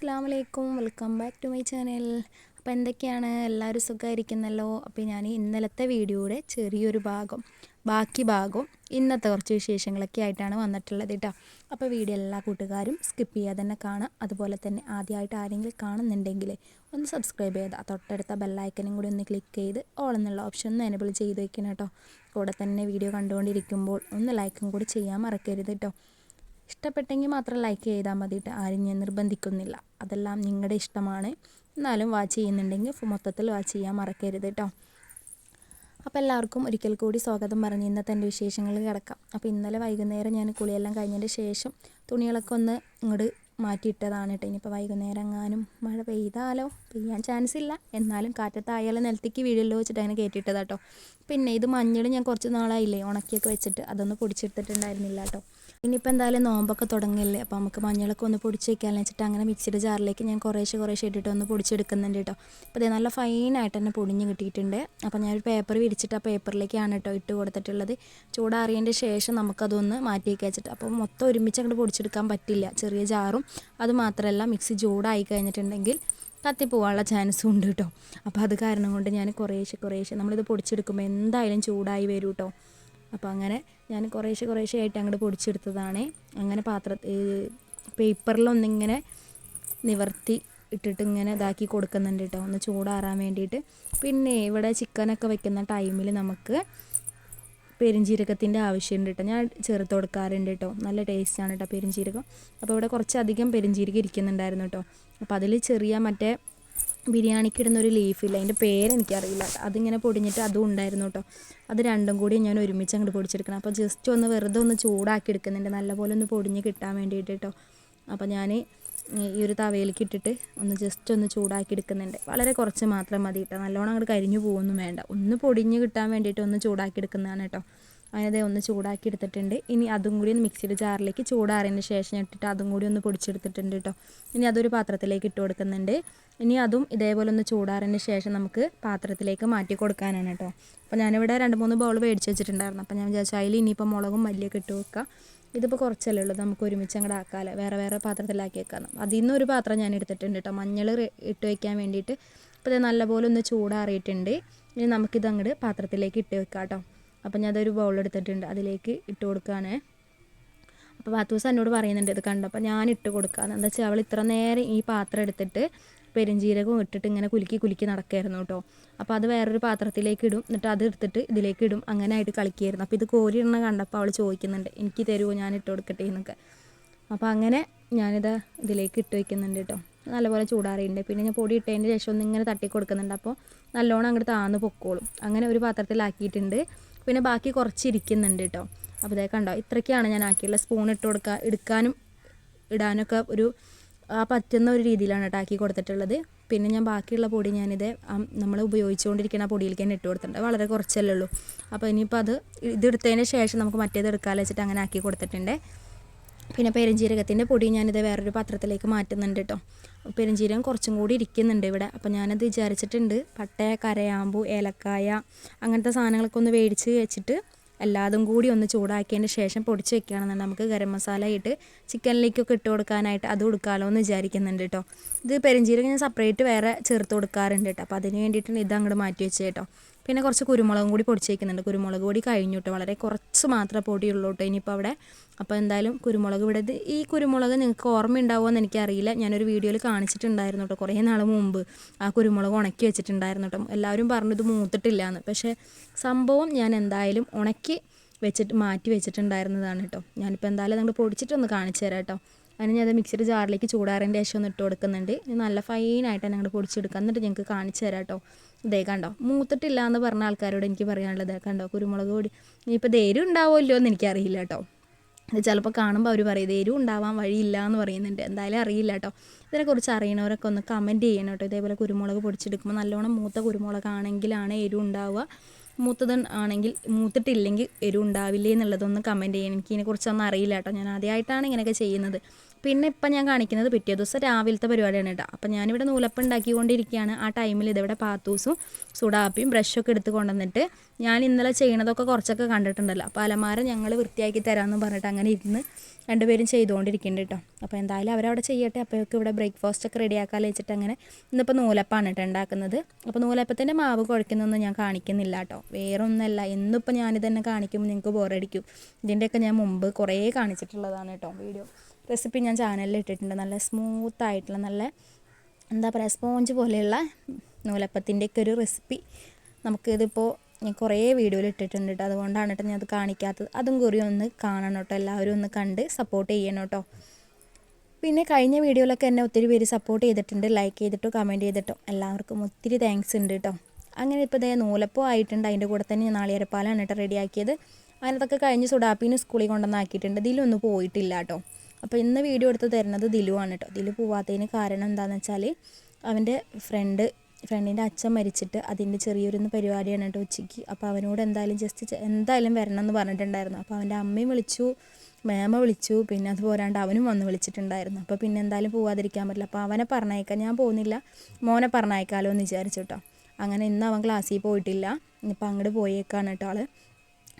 അസ്സാം വലൈക്കും welcome back to my channel. അപ്പോൾ എന്തൊക്കെയാണ്? എല്ലാവരും സുഖമായിരിക്കുന്നല്ലോ അപ്പോൾ ഞാൻ ഇന്നലത്തെ വീഡിയോയുടെ ചെറിയൊരു ഭാഗം ബാക്കി ഭാഗം ഇന്നത്തെ കുറച്ച് വിശേഷങ്ങളൊക്കെ ആയിട്ടാണ് വന്നിട്ടുള്ളത് കേട്ടോ അപ്പോൾ വീഡിയോ എല്ലാ കൂട്ടുകാരും സ്കിപ്പ് ചെയ്യാതെ തന്നെ കാണാം അതുപോലെ തന്നെ ആദ്യമായിട്ട് ആരെങ്കിലും കാണുന്നുണ്ടെങ്കിൽ ഒന്ന് സബ്സ്ക്രൈബ് ചെയ്താൽ തൊട്ടടുത്ത ബെല്ലൈക്കനും കൂടി ഒന്ന് ക്ലിക്ക് ചെയ്ത് ഓൾ എന്നുള്ള ഓപ്ഷൻ ഒന്ന് എനബിൾ ചെയ്ത് വെക്കണം കേട്ടോ കൂടെ തന്നെ വീഡിയോ കണ്ടുകൊണ്ടിരിക്കുമ്പോൾ ഒന്ന് ലൈക്കും കൂടി ചെയ്യാൻ മറക്കരുത് കേട്ടോ ഇഷ്ടപ്പെട്ടെങ്കിൽ മാത്രം ലൈക്ക് ചെയ്താൽ മതിയിട്ട് ആരും ഞാൻ നിർബന്ധിക്കുന്നില്ല. അതെല്ലാം നിങ്ങളുടെ ഇഷ്ടമാണ്. എന്നാലും വാച്ച് ചെയ്യുന്നുണ്ടെങ്കിൽ മൊത്തത്തിൽ വാച്ച് ചെയ്യാൻ മറക്കരുത് കേട്ടോ അപ്പോൾ എല്ലാവർക്കും ഒരിക്കൽ കൂടി സ്വാഗതം പറഞ്ഞ് ഇന്നത്തെ എന്റെ വിശേഷങ്ങൾ കിടക്കാം. അപ്പോൾ ഇന്നലെ വൈകുന്നേരം ഞാൻ കുളിയെല്ലാം കഴിഞ്ഞതിന്റെ ശേഷം തുണികളൊക്കെ ഒന്ന് ഇങ്ങോട്ട് മാറ്റിയിട്ടതാണ് കേട്ടോ. ഇനിയിപ്പോൾ വൈകുന്നേരം എങ്ങാനും മഴ പെയ്താലോ പെയ്യാൻ ചാൻസ് ഇല്ല. എന്നാലും കാറ്റത്തായാലും നിലത്തേക്ക് വീഴല്ലോ വെച്ചിട്ട് അങ്ങനെ കയറ്റിയിട്ടതാട്ടോ പിന്നെ ഇത് മഞ്ഞൾ ഞാൻ കുറച്ച് നാളായില്ലേ ഉണക്കിയൊക്കെ വെച്ചിട്ട് അതൊന്ന് പൊടിച്ചെടുത്തിട്ടുണ്ടായിരുന്നില്ല കേട്ടോ ഇനിയിപ്പോൾ എന്തായാലും നോമ്പൊക്കെ തുടങ്ങില്ലേ? അപ്പോൾ നമുക്ക് മഞ്ഞളൊക്കെ ഒന്ന് പൊടിച്ച് വയ്ക്കാമെന്ന് വെച്ചിട്ട് അങ്ങനെ മിക്സിയുടെ ജാറിലേക്ക് ഞാൻ കുറേശ്ശെ കുറേശ്ശെ ഇട്ടിട്ട് ഒന്ന് പൊടിച്ചെടുക്കുന്നുണ്ട് കേട്ടോ അപ്പോൾ ഇത് നല്ല ഫൈനായിട്ട് തന്നെ പൊടിഞ്ഞ് കിട്ടിയിട്ടുണ്ട്. അപ്പോൾ ഞാനൊരു പേപ്പർ വിരിച്ചിട്ട് ആ പേപ്പറിലേക്കാണ് കേട്ടോ ഇട്ട് കൊടുത്തിട്ടുള്ളത്. ചൂടാറിയതിന്റെ ശേഷം നമുക്കതൊന്ന് മാറ്റി വെച്ചിട്ട്. അപ്പോൾ മൊത്തം ഒരുമിച്ച് അങ്ങോട്ട് പൊടിച്ചെടുക്കാൻ പറ്റില്ല. ചെറിയ ജാറും അത് മാത്രമല്ല മിക്സി ചൂടായി കഴിഞ്ഞിട്ടുണ്ടെങ്കിൽ കത്തിപ്പോവാനുള്ള ചാൻസും ഉണ്ട് കേട്ടോ. അപ്പോൾ അത് കാരണം കൊണ്ട് ഞാൻ കുറേശ്ശെ കുറേശ്ശെ നമ്മളിത് പൊടിച്ചെടുക്കുമ്പോൾ എന്തായാലും ചൂടായി വരും കേട്ടോ. അപ്പോൾ അങ്ങനെ ഞാൻ കുറേശ്ശെ കുറേശ്ശെ ആയിട്ട് അങ്ങോട്ട് പൊടിച്ചെടുത്തതാണ്. അങ്ങനെ പാത്ര പേപ്പറിലൊന്നിങ്ങനെ നിവർത്തി ഇട്ടിട്ട് ഇങ്ങനെ ഇതാക്കി കൊടുക്കുന്നുണ്ട് കേട്ടോ. ഒന്ന് ചൂടാറാൻ വേണ്ടിയിട്ട്. പിന്നെ ഇവിടെ ചിക്കനൊക്കെ വെക്കുന്ന ടൈമിൽ നമുക്ക് പെരിഞ്ജീരകത്തിന്റെ ആവശ്യമുണ്ട് കേട്ടോ ഞാൻ ചേർത്ത് കൊടുക്കാറുണ്ട് കേട്ടോ നല്ല ടേസ്റ്റാണ് കേട്ടോ പെരിഞ്ജീരകം അപ്പോൾ ഇവിടെ കുറച്ചധികം പെരിഞ്ജീരകം ഇരിക്കുന്നുണ്ടായിരുന്നു കേട്ടോ അപ്പോൾ അതിൽ ചെറിയ മറ്റേ ബിരിയാണിക്ക് ഇടുന്ന ഒരു ലീഫില്ല അതിന്റെ പേരെനിക്കറിയില്ല അതിങ്ങനെ പൊടിഞ്ഞിട്ട് അതും ഉണ്ടായിരുന്നു കേട്ടോ അത് രണ്ടും കൂടി ഞാൻ ഒരുമിച്ച് അങ്ങോട്ട് പൊടിച്ചെടുക്കണം. അപ്പോൾ ജസ്റ്റ് ഒന്ന് വെറുതെ ഒന്ന് ചൂടാക്കി എടുക്കുന്നുണ്ട്. നല്ലപോലെ ഒന്ന് പൊടിഞ്ഞ് കിട്ടാൻ വേണ്ടിയിട്ട് കേട്ടോ അപ്പോൾ ഞാൻ ഈ ഒരു തവയിലേക്ക് ഇട്ടിട്ട് ഒന്ന് ജസ്റ്റ് ഒന്ന് ചൂടാക്കി എടുക്കുന്നുണ്ട്. വളരെ കുറച്ച് മാത്രം മതി കേട്ടോ നല്ലോണം അങ്ങോട്ട് കരിഞ്ഞു പോകുമൊന്നും വേണ്ട. ഒന്ന് പൊടിഞ്ഞ് കിട്ടാൻ വേണ്ടിയിട്ട് ഒന്ന് ചൂടാക്കി എടുക്കുന്നതാണ് കേട്ടോ അതിനത് ഒന്ന് ചൂടാക്കി എടുത്തിട്ടുണ്ട്. ഇനി അതും കൂടി ഒന്ന് മിക്സിയുടെ ജാറിലേക്ക് ചൂടാറിയതിന് ശേഷം ഇട്ടിട്ട് അതും കൂടി ഒന്ന് പൊടിച്ചെടുത്തിട്ടുണ്ട് കേട്ടോ ഇനി അതൊരു പാത്രത്തിലേക്ക് ഇട്ട് കൊടുക്കുന്നുണ്ട്. ഇനി അതും ഇതേപോലെ ഒന്ന് ചൂടാറിയതിന് ശേഷം നമുക്ക് പാത്രത്തിലേക്ക് മാറ്റി കൊടുക്കാനാണ് കേട്ടോ അപ്പോൾ ഞാനിവിടെ രണ്ട് മൂന്ന് ബൗൾ മേടിച്ച് വെച്ചിട്ടുണ്ടായിരുന്നു. അപ്പോൾ ഞാൻ വിചാരിച്ചു അതിൽ ഇനിയിപ്പോൾ മുളകും മല്ലിയൊക്കെ ഇട്ട് വെക്കുക ഇതിപ്പോൾ കുറച്ചല്ലേ ഉള്ളൂ. നമുക്ക് ഒരുമിച്ച് അങ്ങോട്ട് ആക്കാമല്ലോ വേറെ വേറെ പാത്രത്തിലാക്കി വെക്കാം അതിൽ നിന്ന് ഒരു പാത്രം ഞാൻ എടുത്തിട്ടുണ്ട് കേട്ടോ മഞ്ഞൾ ഇട്ട് വയ്ക്കാൻ വേണ്ടിയിട്ട്. അപ്പോൾ ഇത് നല്ലപോലെ ഒന്ന് ചൂടാറിയിട്ടുണ്ട്. ഇനി നമുക്കിത് അങ്ങോട്ട് പാത്രത്തിലേക്ക് ഇട്ട് വെക്കാം കേട്ടോ അപ്പോൾ ഞാൻ അതൊരു ബൗൾ എടുത്തിട്ടുണ്ട്. അതിലേക്ക് ഇട്ട് കൊടുക്കുകയാണ് അപ്പോൾ പാത്തൂസ് എന്നോട് പറയുന്നുണ്ട് ഇത് കണ്ടപ്പോൾ ഞാൻ ഇട്ട് കൊടുക്കാമെന്ന് എന്താ വെച്ചാൽ അവൾ ഇത്ര നേരം ഈ പാത്രം എടുത്തിട്ട് പെരുംജീരകവും ഇട്ടിട്ട് ഇങ്ങനെ കുലുക്കി കുലുക്കി നടക്കായിരുന്നു കേട്ടോ. അപ്പോൾ അത് വേറൊരു പാത്രത്തിലേക്ക് ഇടും. എന്നിട്ട് അത് എടുത്തിട്ട് ഇതിലേക്ക് ഇടും. അങ്ങനെ ആയിട്ട് കളിക്കുകയായിരുന്നു അപ്പോൾ ഇത് കോരി ഇടണ കണ്ടപ്പോൾ അവൾ ചോദിക്കുന്നുണ്ട് എനിക്ക് തരുമോ ഞാൻ ഇട്ട് കൊടുക്കട്ടെ എന്നൊക്കെ. അപ്പോൾ അങ്ങനെ ഞാനിത് ഇതിലേക്ക് ഇട്ട് വയ്ക്കുന്നുണ്ട് കേട്ടോ. നല്ലപോലെ ചൂടാറിയിട്ടുണ്ട്. പിന്നെ ഞാൻ പൊടി ഇട്ടതിന് ശേഷം ഒന്ന് ഇങ്ങനെ തട്ടി കൊടുക്കുന്നുണ്ട്. അപ്പോൾ നല്ലോണം അങ്ങോട്ട് താന്ന് പൊക്കോളും. അങ്ങനെ ഒരു പാത്രത്തിലാക്കിയിട്ടുണ്ട്. പിന്നെ ബാക്കി കുറച്ച് ഇരിക്കുന്നുണ്ട് കേട്ടോ. അപ്പോൾ ഇതേ കണ്ടോ? ഇത്രയ്ക്കാണ് ഞാൻ ആക്കിയുള്ള സ്പൂൺ ഇട്ട് കൊടുക്കുക എടുക്കാനും ഇടാനൊക്കെ ഒരു ആ പറ്റുന്ന ഒരു രീതിയിലാണ് കേട്ടോ ആക്കി കൊടുത്തിട്ടുള്ളത്. പിന്നെ ഞാൻ ബാക്കിയുള്ള പൊടി ഞാനിത് നമ്മൾ ഉപയോഗിച്ചുകൊണ്ടിരിക്കുന്ന ആ പൊടിയിലേക്ക് തന്നെ ഇട്ട് കൊടുത്തിട്ടുണ്ട്. വളരെ കുറച്ചല്ലേ ഉള്ളൂ. അപ്പോൾ ഇനിയിപ്പോൾ അത് ഇതെടുത്തതിന് ശേഷം നമുക്ക് മറ്റേത് എടുക്കാമെന്ന് വെച്ചിട്ട് അങ്ങനെ ആക്കി കൊടുത്തിട്ടുണ്ട്. പിന്നെ പെരുംജീരകത്തിന്റെ പൊടി ഞാനിത് വേറൊരു പാത്രത്തിലേക്ക് മാറ്റുന്നുണ്ട് കേട്ടോ. പെരുംജീരകം കുറച്ചും കൂടി ഇരിക്കുന്നുണ്ട് ഇവിടെ. അപ്പോൾ ഞാനത് വിചാരിച്ചിട്ടുണ്ട് പട്ടയ കരയാമ്പു ഏലക്കായ അങ്ങനത്തെ സാധനങ്ങളൊക്കെ ഒന്ന് മേടിച്ച് വെച്ചിട്ട് എല്ലാതും കൂടി ഒന്ന് ചൂടാക്കിയതിന് ശേഷം പൊടിച്ച് വെക്കുകയാണെന്നുണ്ടെങ്കിൽ നമുക്ക് ഗരം മസാല ഇട്ട് ചിക്കനിലേക്കൊക്കെ ഇട്ട് കൊടുക്കാനായിട്ട് അത് കൊടുക്കാമല്ലോ എന്ന് വിചാരിക്കുന്നുണ്ട് കേട്ടോ. ഇത് പെരുംജീരകം ഞാൻ സെപ്പറേറ്റ് വേറെ ചേർത്ത് കൊടുക്കാറുണ്ട് കേട്ടോ. അപ്പോൾ അതിന് വേണ്ടിയിട്ടാണ് ഇത് അങ്ങോട്ട് മാറ്റി വെച്ചത് കേട്ടോ. പിന്നെ കുറച്ച് കുരുമുളകും കൂടി പൊടിച്ച് വയ്ക്കുന്നുണ്ട് കുരുമുളക് പൊടി കഴിഞ്ഞു കേട്ടോ വളരെ കുറച്ച് മാത്രമേ പൊടിയുള്ളൂ കേട്ടോ ഇനിയിപ്പോൾ അവിടെ. അപ്പോൾ എന്തായാലും കുരുമുളക് ഇവിടെ ഈ കുരുമുളക് നിങ്ങൾക്ക് ഓർമ്മ ഉണ്ടാവുമോ എന്ന് എനിക്കറിയില്ല. ഞാനൊരു വീഡിയോയിൽ കാണിച്ചിട്ടുണ്ടായിരുന്നു കേട്ടോ കുറേ നാൾ മുമ്പ്. ആ കുരുമുളക് ഉണക്കി വെച്ചിട്ടുണ്ടായിരുന്നു കേട്ടോ. എല്ലാവരും പറഞ്ഞു ഇത് മൂത്തിട്ടില്ല എന്ന് പക്ഷേ സംഭവം ഞാൻ എന്തായാലും ഉണക്കി വെച്ചിട്ട് മാറ്റി വെച്ചിട്ടുണ്ടായിരുന്നതാണ് കേട്ടോ. ഞാനിപ്പോൾ എന്തായാലും നിങ്ങൾ പൊടിച്ചിട്ടൊന്ന് കാണിച്ചു തരാം കേട്ടോ. അതിന് ഞാൻ മിക്സിയുടെ ജാറിലേക്ക് ചൂടാറിന്റെ ശേഷം ഒന്ന് ഇട്ട് കൊടുക്കുന്നുണ്ട്. നല്ല ഫൈനായിട്ട് തന്നെ അങ്ങോട്ട് പൊടിച്ചെടുക്കുക എന്നിട്ട് ഞങ്ങൾക്ക് കാണിച്ചു തരാം കേട്ടോ ഇതേ കണ്ടോ? മൂത്തിട്ടില്ല എന്ന് പറഞ്ഞ ആൾക്കാരോട് എനിക്ക് പറയാനുള്ളത്. കണ്ടോ? കുരുമുളക് പൊടി. ഇനിയിപ്പോൾ ധൈര്യം ഉണ്ടാവുമല്ലോ എന്ന് എനിക്കറിയില്ല കേട്ടോ ഇത് ചിലപ്പോൾ കാണുമ്പോൾ അവർ പറയും ധൈര്യം ഉണ്ടാവാൻ വഴിയില്ല എന്ന് പറയുന്നുണ്ട്. എന്തായാലും അറിയില്ല കേട്ടോ ഇതിനെക്കുറിച്ച് അറിയണവരൊക്കെ ഒന്ന് കമന്റ് ചെയ്യണം കേട്ടോ ഇതേപോലെ കുരുമുളക് പൊടിച്ചെടുക്കുമ്പോൾ നല്ലോണം മൂത്ത കുരുമുളക് ആണെങ്കിലാണ് എരിവ് ഉണ്ടാവുക. മൂത്തത് ആണെങ്കിൽ മൂത്തിട്ടില്ലെങ്കിൽ എരിവ് ഉണ്ടാവില്ലേ എന്നുള്ളതൊന്ന് കമന്റ് ചെയ്യണം. എനിക്ക് ഇതിനെക്കുറിച്ചൊന്നും അറിയില്ല കേട്ടോ ഞാൻ ആദ്യമായിട്ടാണ് ഇങ്ങനെയൊക്കെ ചെയ്യുന്നത്. പിന്നെ ഇപ്പം ഞാൻ കാണിക്കുന്നത് പിറ്റേ ദിവസം രാവിലത്തെ പരിപാടിയാണ് കേട്ടോ. അപ്പം ഞാനിവിടെ നൂലപ്പം ഉണ്ടാക്കിക്കൊണ്ടിരിക്കുകയാണ് ആ ടൈമിൽ ഇതിവിടെ പാത്തൂസും സുഡാപ്പിയും ബ്രഷൊക്കെ എടുത്ത് കൊണ്ടുവന്നിട്ട് ഞാൻ ഇന്നലെ ചെയ്യണതൊക്കെ കുറച്ചൊക്കെ കണ്ടിട്ടുണ്ടല്ലോ. അപ്പോൾ അലമാര ഞങ്ങൾ വൃത്തിയാക്കി തരാമെന്ന് പറഞ്ഞിട്ട് അങ്ങനെ ഇരുന്ന് രണ്ടുപേരും ചെയ്തുകൊണ്ടിരിക്കുന്നുണ്ട് കേട്ടോ. അപ്പോൾ എന്തായാലും അവരവിടെ ചെയ്യട്ടെ. അപ്പോഴൊക്കെ ഇവിടെ ബ്രേക്ക്ഫാസ്റ്റ് ഒക്കെ റെഡിയാക്കാൻ വെച്ചിട്ട് അങ്ങനെ ഇന്നിപ്പോൾ നൂലപ്പാണ് കേട്ടോ ഉണ്ടാക്കുന്നത്. അപ്പോൾ നൂലപ്പത്തിന്റെ മാവ് കുഴക്കുന്നൊന്നും ഞാൻ കാണിക്കുന്നില്ല കേട്ടോ. വേറെ ഒന്നല്ല ഇന്നിപ്പോൾ ഞാനിത് തന്നെ കാണിക്കുമ്പോൾ നിങ്ങൾക്ക് ബോറടിക്കും ഇതിന്റെയൊക്കെ ഞാൻ മുമ്പ് കുറേ കാണിച്ചിട്ടുള്ളതാണ് കേട്ടോ വീഡിയോ. റെസിപ്പി ഞാൻ ചാനലിൽ ഇട്ടിട്ടുണ്ട്. നല്ല സ്മൂത്ത് ആയിട്ടുള്ള നല്ല എന്താ പറയുക സ്പോഞ്ച് പോലെയുള്ള നൂലപ്പത്തിന്റെയൊക്കെ ഒരു റെസിപ്പി നമുക്കിതിപ്പോൾ ഞാൻ കുറേ വീഡിയോയിൽ ഇട്ടിട്ടുണ്ട് കേട്ടോ അതുകൊണ്ടാണ് കേട്ടോ ഞാൻ അത് കാണിക്കാത്തത്. അതും കുറി ഒന്ന് കാണണം കേട്ടോ എല്ലാവരും ഒന്ന് കണ്ട് സപ്പോർട്ട് ചെയ്യണം കേട്ടോ പിന്നെ കഴിഞ്ഞ വീഡിയോയിലൊക്കെ എന്നെ ഒത്തിരി പേര് സപ്പോർട്ട് ചെയ്തിട്ടുണ്ട്. ലൈക്ക് ചെയ്തിട്ടോ കമന്റ് ചെയ്തിട്ടോ. എല്ലാവർക്കും ഒത്തിരി താങ്ക്സ് ഉണ്ട് കേട്ടോ അങ്ങനെ ഇപ്പോൾ ഇതേ നൂലപ്പോ ആയിട്ടുണ്ട്. അതിന്റെ കൂടെ തന്നെ ഞാൻ നാളികേരപ്പാലാണ് കേട്ടോ റെഡിയാക്കിയത് അതിനകത്തൊക്കെ കഴിഞ്ഞ് സുഡാപ്പിന് സ്കൂളിൽ കൊണ്ടുവന്നാക്കിയിട്ടുണ്ട് ഇതിലൊന്നും പോയിട്ടില്ല കേട്ടോ അപ്പോൾ ഇന്ന് വീഡിയോ എടുത്ത് തരുന്നത് ആണ് കേട്ടോ ദിലു പോവാത്തതിന് കാരണം എന്താണെന്ന് വെച്ചാൽ അവന്റെ ഫ്രണ്ട് ഫ്രണ്ടിന്റെ അച്ഛൻ മരിച്ചിട്ട് അതിന്റെ ചെറിയൊരു പരിപാടിയാണ് കേട്ടോ ഉച്ചയ്ക്ക് അപ്പോൾ അവനോട് എന്തായാലും ജസ്റ്റ് എന്തായാലും വരണം എന്ന് പറഞ്ഞിട്ടുണ്ടായിരുന്നു. അപ്പോൾ അവന്റെ അമ്മയും വിളിച്ചു മേമ വിളിച്ചു പിന്നെ അത് പോരാണ്ട് അവനും വന്ന് വിളിച്ചിട്ടുണ്ടായിരുന്നു. അപ്പോൾ പിന്നെ എന്തായാലും പോവാതിരിക്കാൻ പറ്റില്ല. അപ്പോൾ അവനെ പറഞ്ഞയക്കാം ഞാൻ പോകുന്നില്ല. മോനെ പറഞ്ഞയക്കാമല്ലോ എന്ന് വിചാരിച്ചു കേട്ടോ അങ്ങനെ ഇന്ന് അവൻ ക്ലാസ്സിൽ പോയിട്ടില്ല. ഇനിയിപ്പോൾ അങ്ങോട്ട് പോയേക്കാണ് കേട്ടോ ആൾ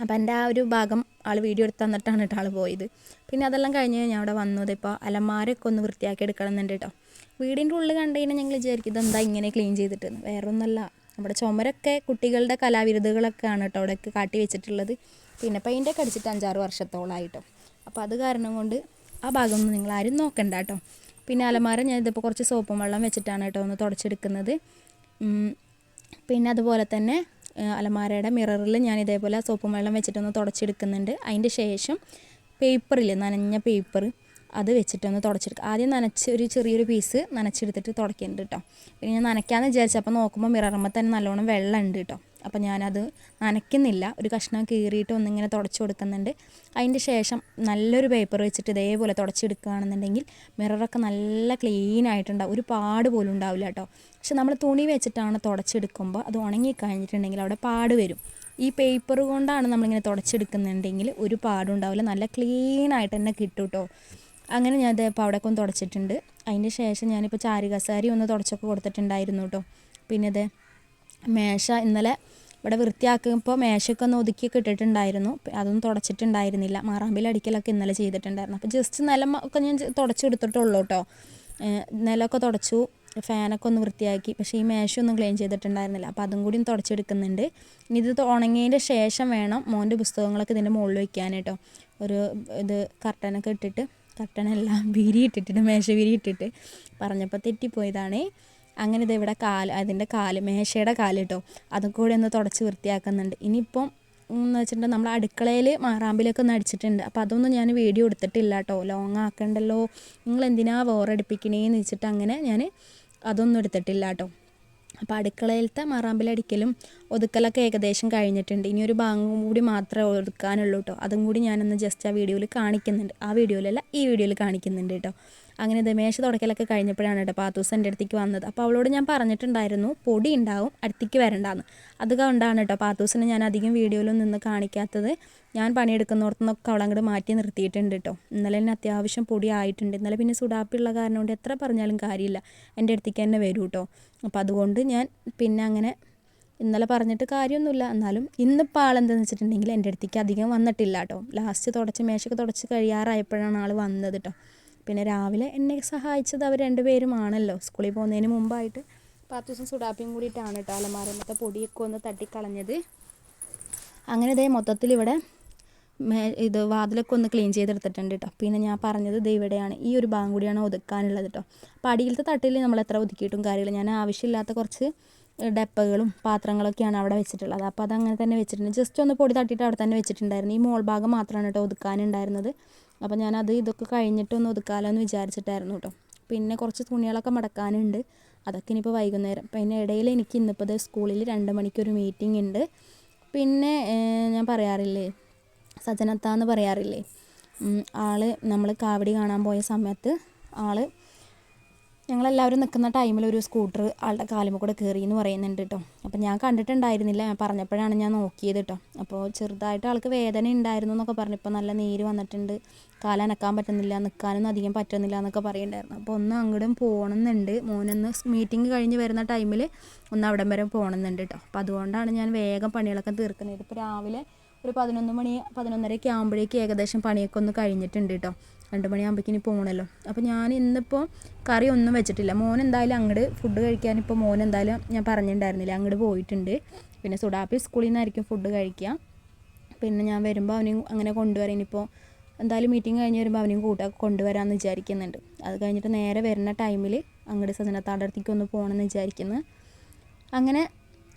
അപ്പോൾ എന്റെ ആ ഒരു ഭാഗം ആൾ വീഡിയോ എടുത്ത് തന്നിട്ടാണ് കേട്ടോ ആൾ പോയത്. പിന്നെ അതെല്ലാം കഴിഞ്ഞ് ഞാൻ അവിടെ വന്നത് ഇപ്പോൾ അലമാരൊക്കെ ഒന്ന് വൃത്തിയാക്കി എടുക്കണമെന്നുണ്ട് കേട്ടോ. വീടിന്റെ ഉള്ളിൽ കണ്ടു കഴിഞ്ഞാൽ ഞങ്ങൾ വിചാരിക്കും ഇതെന്താ ഇങ്ങനെ ക്ലീൻ ചെയ്തിട്ട് വേറൊന്നുമല്ല. നമ്മുടെ ചുമരൊക്കെ കുട്ടികളുടെ കലാവിരുദ്ധകളൊക്കെ കലാവിരുതുകളൊക്കെയാണ് കേട്ടോ അവിടെയൊക്കെ കാട്ടി വെച്ചിട്ടുള്ളത്. പിന്നെ പെയിന്റൊക്കെ അടിച്ചിട്ട് അഞ്ചാറ് വർഷത്തോളമായിട്ടോ അപ്പോൾ അത് കാരണം കൊണ്ട് ആ ഭാഗമൊന്നും നിങ്ങൾ ആരും നോക്കണ്ട കേട്ടോ. പിന്നെ അലമാര ഞാൻ ഇതിപ്പോൾ കുറച്ച് സോപ്പും വെള്ളം വെച്ചിട്ടാണ് കേട്ടോ ഒന്ന് തുടച്ചെടുക്കുന്നത്. പിന്നെ അതുപോലെ തന്നെ അലമാരയുടെ മിററിൽ ഞാൻ ഇതേപോലെ സോപ്പും വെള്ളം വെച്ചിട്ടൊന്ന് തുടച്ചെടുക്കുന്നുണ്ട്. അതിന്റെ ശേഷം പേപ്പറിൽ നനഞ്ഞ പേപ്പർ അത് വെച്ചിട്ടൊന്ന് തുടച്ചെടുക്കുക. ആദ്യം നനച്ച് ഒരു ചെറിയൊരു പീസ് നനച്ചെടുത്തിട്ട് തുടക്കേണ്ടത് കേട്ടോ പിന്നെ ഞാൻ നനയ്ക്കാമെന്ന് വിചാരിച്ചപ്പോൾ നോക്കുമ്പോൾ മിററുമ്പോൾ തന്നെ നല്ലോണം വെള്ളം ഉണ്ട് കേട്ടോ അപ്പോൾ ഞാനത് നനയ്ക്കുന്നില്ല. ഒരു കഷ്ണം കീറിയിട്ട് ഒന്നിങ്ങനെ തുടച്ച് കൊടുക്കുന്നുണ്ട്. അതിന്റെ ശേഷം നല്ലൊരു പേപ്പർ വെച്ചിട്ട് ഇതേപോലെ തുടച്ചെടുക്കുകയാണെന്നുണ്ടെങ്കിൽ മിററൊക്കെ നല്ല ക്ലീൻ ആയിട്ടുണ്ടാവും. ഒരു പാട് പോലും ഉണ്ടാവില്ല കേട്ടോ. പക്ഷെ നമ്മൾ തുണി വെച്ചിട്ടാണ് തുടച്ചെടുക്കുമ്പോൾ അത് ഉണങ്ങി കഴിഞ്ഞിട്ടുണ്ടെങ്കിൽ അവിടെ പാട് വരും. ഈ പേപ്പർ കൊണ്ടാണ് നമ്മളിങ്ങനെ തുടച്ചെടുക്കുന്നുണ്ടെങ്കിൽ ഒരു പാടും ഉണ്ടാവില്ല. നല്ല ക്ലീൻ ആയിട്ട് തന്നെ കിട്ടും കേട്ടോ. അങ്ങനെ ഞാൻ ഇപ്പോൾ അവിടെയൊക്കെ ഒന്ന് തുടച്ചിട്ടുണ്ട്. അതിന്റെ ശേഷം ഞാനിപ്പോൾ ചാരുകസാരി ഒന്ന് തുടച്ചൊക്കെ കൊടുത്തിട്ടുണ്ടായിരുന്നു കേട്ടോ. പിന്നെ ഇത് മേശ ഇന്നലെ ഇവിടെ വൃത്തിയാക്കുമ്പോൾ മേശയൊക്കെ ഒന്ന് ഒതുക്കി ഇട്ടിട്ടുണ്ടായിരുന്നു. അതൊന്നും തുടച്ചിട്ടുണ്ടായിരുന്നില്ല. മാറാമ്പിൽ അടിക്കലൊക്കെ ഇന്നലെ ചെയ്തിട്ടുണ്ടായിരുന്നു. അപ്പോൾ ജസ്റ്റ് നിലം ഒക്കെ ഞാൻ തുടച്ചെടുത്തിട്ടുള്ളൂ കേട്ടോ നിലമൊക്കെ തുടച്ചു. ഫാനൊക്കെ ഒന്ന് വൃത്തിയാക്കി. പക്ഷേ ഈ മേശയൊന്നും ക്ലീൻ ചെയ്തിട്ടുണ്ടായിരുന്നില്ല. അപ്പോൾ അതും കൂടി തുടച്ചെടുക്കുന്നുണ്ട്. ഇനി ഇത് ഉണങ്ങിയതിന്റെ ശേഷം വേണം മോന്റെ പുസ്തകങ്ങളൊക്കെ ഇതിന്റെ മുകളിൽ വയ്ക്കാൻ കേട്ടോ ഒരു ഇത് കർട്ടനൊക്കെ ഇട്ടിട്ട് കർട്ടനെല്ലാം വിരി ഇട്ടിട്ട് മേശ വിരി ഇട്ടിട്ട് പറഞ്ഞപ്പോൾ തെറ്റിപ്പോയതാണ്. അങ്ങനെ ഇത് ഇവിടെ കാൽ അതിന്റെ കാൽ മേശയുടെ കാൽ കേട്ടോ. അതും കൂടി ഒന്ന് തുടച്ച് വൃത്തിയാക്കുന്നുണ്ട്. ഇനിയിപ്പം എന്ന് വെച്ചിട്ടുണ്ടെങ്കിൽ നമ്മൾ അടുക്കളയിൽ മാറാമ്പിലൊക്കെ ഒന്ന് അടിച്ചിട്ടുണ്ട്. അപ്പോൾ അതൊന്നും ഞാൻ വീഡിയോ എടുത്തിട്ടില്ല കേട്ടോ. ലോങ് ആക്കണ്ടല്ലോ. നിങ്ങൾ എന്തിനാ വേറെടുപ്പിക്കണേന്ന് വെച്ചിട്ട് അങ്ങനെ ഞാൻ അതൊന്നും എടുത്തിട്ടില്ല കേട്ടോ. അപ്പോൾ അടുക്കളയിലത്തെ മാറാമ്പിലടിക്കലും ഒതുക്കലൊക്കെ ഏകദേശം കഴിഞ്ഞിട്ടുണ്ട്. ഇനി ഒരു ഭാഗം കൂടി മാത്രമേ ഒതുക്കാനുള്ളൂ കേട്ടോ. അതും കൂടി ഞാനൊന്ന് ജസ്റ്റ് ആ വീഡിയോയിൽ കാണിക്കുന്നുണ്ട്. ആ വീഡിയോയിലല്ല ഈ വീഡിയോയിൽ കാണിക്കുന്നുണ്ട് കേട്ടോ. അങ്ങനെ ദമേശ തുടക്കലൊക്കെ കഴിഞ്ഞപ്പോഴാണ് കേട്ടോ പാത്തൂസ് എന്റെ അടുത്തേക്ക് വന്നത്. അപ്പോൾ അവളോട് ഞാൻ പറഞ്ഞിട്ടുണ്ടായിരുന്നു പൊടി ഉണ്ടാവും അടുത്തേക്ക് വരണ്ടാന്ന്. അത് കൊണ്ടാണ് കേട്ടോ പാത്തൂസിനെ ഞാൻ അധികം വീഡിയോയിലും നിന്ന് കാണിക്കാത്തത്. ഞാൻ പണിയെടുക്കുന്നിടത്തുനിന്നൊക്കെ അവളെ അങ്ങോട്ട് മാറ്റി നിർത്തിയിട്ടുണ്ട് കേട്ടോ. ഇന്നലെ തന്നെ അത്യാവശ്യം പൊടി ആയിട്ടുണ്ട്. ഇന്നലെ പിന്നെ സുഡാപ്പിയുള്ള കാരണം കൊണ്ട് എത്ര പറഞ്ഞാലും കാര്യമില്ല. എന്റെ അടുത്തേക്ക് തന്നെ വരൂ കേട്ടോ. അപ്പോൾ അതുകൊണ്ട് ഞാൻ പിന്നെ അങ്ങനെ ഇന്നലെ പറഞ്ഞിട്ട് കാര്യമൊന്നുമില്ല. എന്നാലും ഇന്നിപ്പോൾ ആളെന്താണെന്ന് വെച്ചിട്ടുണ്ടെങ്കിൽ എന്റെ അടുത്തേക്ക് അധികം വന്നിട്ടില്ല കേട്ടോ. ലാസ്റ്റ് തുടച്ച് മേശക്ക് തുടച്ച് കഴിയാറായപ്പോഴാണ് ആൾ വന്നത് കേട്ടോ. പിന്നെ രാവിലെ എന്നെ സഹായിച്ചത് അവർ രണ്ടുപേരുമാണല്ലോ സ്കൂളിൽ പോകുന്നതിന് മുമ്പായിട്ട് പത്ത് ദിവസം സുഡാപ്പിയും കൂടിയിട്ടാണ് കേട്ടോ അലമാരമത്തെ പൊടിയൊക്കെ ഒന്ന് തട്ടിക്കളഞ്ഞത്. അങ്ങനെ ഇതേ മൊത്തത്തിൽ ഇവിടെ ഇത് വാതിലൊക്കെ ഒന്ന് ക്ലീൻ ചെയ്തെടുത്തിട്ടുണ്ട് കേട്ടോ. പിന്നെ ഞാൻ പറഞ്ഞത് ഇത് ഇവിടെയാണ്. ഈ ഒരു ഭാഗം കൂടിയാണ് ഒതുക്കാനുള്ളത് കേട്ടോ. അപ്പോൾ അടിയിലത്തെ തട്ടിൽ നമ്മൾ എത്ര ഒതുക്കിയിട്ടും കാര്യമില്ല. ഞാൻ ആവശ്യമില്ലാത്ത കുറച്ച് ഡപ്പകളും പാത്രങ്ങളൊക്കെയാണ് അവിടെ വെച്ചിട്ടുള്ളത്. അപ്പോൾ അതങ്ങനെ തന്നെ വെച്ചിട്ടുണ്ട്. ജസ്റ്റ് ഒന്ന് പൊടി തട്ടിയിട്ട് അവിടെ തന്നെ വെച്ചിട്ടുണ്ടായിരുന്നു. ഈ മോൾ ഭാഗം മാത്രമാണ് കേട്ടോ ഒതുക്കാനുണ്ടായിരുന്നത്. അപ്പോൾ ഞാനത് ഇതൊക്കെ കഴിഞ്ഞിട്ടൊന്ന് ഒതുക്കാമല്ലോ എന്ന് വിചാരിച്ചിട്ടായിരുന്നു കേട്ടോ പിന്നെ കുറച്ച് തുണികളൊക്കെ മടക്കാനുണ്ട്. അതൊക്കെ ഇനിയിപ്പോൾ വൈകുന്നേരം. പിന്നെ ഇടയിൽ എനിക്ക് ഇന്നിപ്പോൾ സ്കൂളിൽ രണ്ട് മണിക്കൊരു മീറ്റിംഗ് ഉണ്ട്. പിന്നെ ഞാൻ പറയാറില്ലേ? സജനത്ത എന്ന് പറയാറില്ലേ ആൾ നമ്മൾ കാവടി കാണാൻ പോയ സമയത്ത് ആൾ ഞങ്ങളെല്ലാവരും നിൽക്കുന്ന ടൈമിൽ ഒരു സ്കൂട്ടർ ആളുടെ കാലുമ്മ കൂടെ കയറി എന്ന് പറയുന്നുണ്ട് കേട്ടോ അപ്പോൾ ഞാൻ കണ്ടിട്ടുണ്ടായിരുന്നില്ല. ഞാൻ പറഞ്ഞപ്പോഴാണ് ഞാൻ നോക്കിയത് കേട്ടോ അപ്പോൾ ചെറുതായിട്ട് ആൾക്ക് വേദന ഉണ്ടായിരുന്നു എന്നൊക്കെ പറഞ്ഞു. ഇപ്പോൾ നല്ല നീര് വന്നിട്ടുണ്ട്. കാലനക്കാൻ പറ്റുന്നില്ല. നിൽക്കാനൊന്നും അധികം പറ്റുന്നില്ല എന്നൊക്കെ പറയുന്നുണ്ടായിരുന്നു. അപ്പോൾ ഒന്ന് അങ്ങോട്ടും പോകണമെന്നുണ്ട് മോനൊന്ന് മീറ്റിംഗ് കഴിഞ്ഞ് വരുന്ന ടൈമിൽ ഒന്ന് അവിടം വരെ പോകണമെന്നുണ്ട് കേട്ടോ അപ്പോൾ അതുകൊണ്ടാണ് ഞാൻ വേഗം പണികളൊക്കെ തീർക്കുന്നത്. ഇപ്പോൾ രാവിലെ ഒരു പതിനൊന്ന് മണി പതിനൊന്നരയൊക്കെ ആകുമ്പോഴേക്ക് ഏകദേശം പണിയൊക്കെ ഒന്ന് കഴിഞ്ഞിട്ടുണ്ട് കേട്ടോ രണ്ട് ഇനി പോകണമല്ലോ അപ്പോൾ ഞാൻ ഇന്നിപ്പോൾ കറി ഒന്നും വെച്ചിട്ടില്ല. മോൻ എന്തായാലും അങ്ങോട്ട് ഫുഡ് കഴിക്കാൻ ഇപ്പോൾ മോൻ എന്തായാലും ഞാൻ പറഞ്ഞിട്ടുണ്ടായിരുന്നില്ല അങ്ങോട്ട് പോയിട്ടുണ്ട്. പിന്നെ സുഡാപ്പി സ്കൂളിൽ നിന്നായിരിക്കും ഫുഡ് കഴിക്കുക പിന്നെ ഞാൻ വരുമ്പോൾ അവനെയും അങ്ങനെ കൊണ്ടുവരാൻ ഇനിയിപ്പോൾ എന്തായാലും മീറ്റിംഗ് കഴിഞ്ഞ് വരുമ്പോൾ അവനെയും കൂട്ടാ കൊണ്ടുവരാമെന്ന് വിചാരിക്കുന്നുണ്ട്. അത് കഴിഞ്ഞിട്ട് നേരെ വരുന്ന ടൈമിൽ അങ്ങോട്ട് സജനത്താടത്തേക്ക് ഒന്ന് പോകണമെന്ന് വിചാരിക്കുന്നു. അങ്ങനെ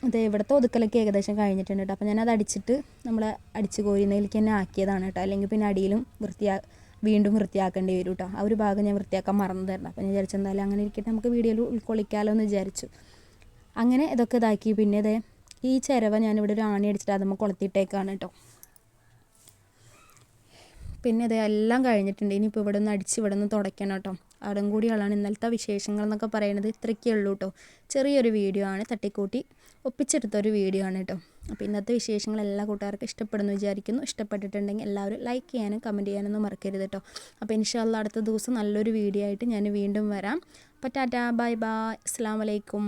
ഇത് ഇവിടുത്തെ ഒതുക്കലൊക്കെ ഏകദേശം കഴിഞ്ഞിട്ടുണ്ട് കേട്ടോ. അപ്പോൾ ഞാനത് അടിച്ചിട്ട് നമ്മൾ അടിച്ച് കോരുന്നതിലേക്ക് തന്നെ ആക്കിയതാണ് കേട്ടോ. അല്ലെങ്കിൽ പിന്നെ അടിയിലും വൃത്തിയാ വീണ്ടും വൃത്തിയാക്കേണ്ടി വരും കേട്ടോ. ആ ഒരു ഭാഗം ഞാൻ വൃത്തിയാക്കാൻ മറന്നതായിരുന്നു അപ്പോൾ ഞാൻ വിചാരിച്ചു എന്തായാലും അങ്ങനെ ഇരിക്കട്ടെ നമുക്ക് വീഡിയോയിൽ ഉൾക്കൊള്ളിക്കാമല്ലോ എന്ന് വിചാരിച്ചു. അങ്ങനെ ഇതൊക്കെ ഇതാക്കി. പിന്നെ ഇതേ ഈ ചിരവ ഞാനിവിടെ ഒരു ആണി അടിച്ചിട്ട് അതുമ്പോൾ കൊളുത്തിയിട്ടേക്കാണ് കേട്ടോ. പിന്നെ ഇത് എല്ലാം കഴിഞ്ഞിട്ടുണ്ട്. ഇനിയിപ്പോൾ ഇവിടെ നിന്ന് അടിച്ച് ഇവിടെ നിന്ന് തുടയ്ക്കണം കേട്ടോ. അവിടം കൂടിയുള്ളതാണ് ഇന്നലത്തെ വിശേഷങ്ങൾ എന്നൊക്കെ പറയുന്നത് ഇത്രയ്ക്കേ ഉള്ളൂ കേട്ടോ ചെറിയൊരു വീഡിയോ ആണ് തട്ടിക്കൂട്ടി ഒപ്പിച്ചെടുത്ത ഒരു വീഡിയോ ആണ് കേട്ടോ അപ്പോൾ ഇന്നത്തെ വിശേഷങ്ങൾ എല്ലാ കൂട്ടുകാർക്കും ഇഷ്ടപ്പെടുന്നു വിചാരിക്കുന്നു. ഇഷ്ടപ്പെട്ടിട്ടുണ്ടെങ്കിൽ എല്ലാവരും ലൈക്ക് ചെയ്യാനും കമന്റ് ചെയ്യാനൊന്നും മറക്കരുത് കേട്ടോ അപ്പോൾ ഇൻഷാല്ല അടുത്ത ദിവസം നല്ലൊരു വീഡിയോ ആയിട്ട് ഞാൻ വീണ്ടും വരാം. അപ്പോൾ ടാറ്റാ ബൈ ബൈ അസ്സാം വലൈക്കും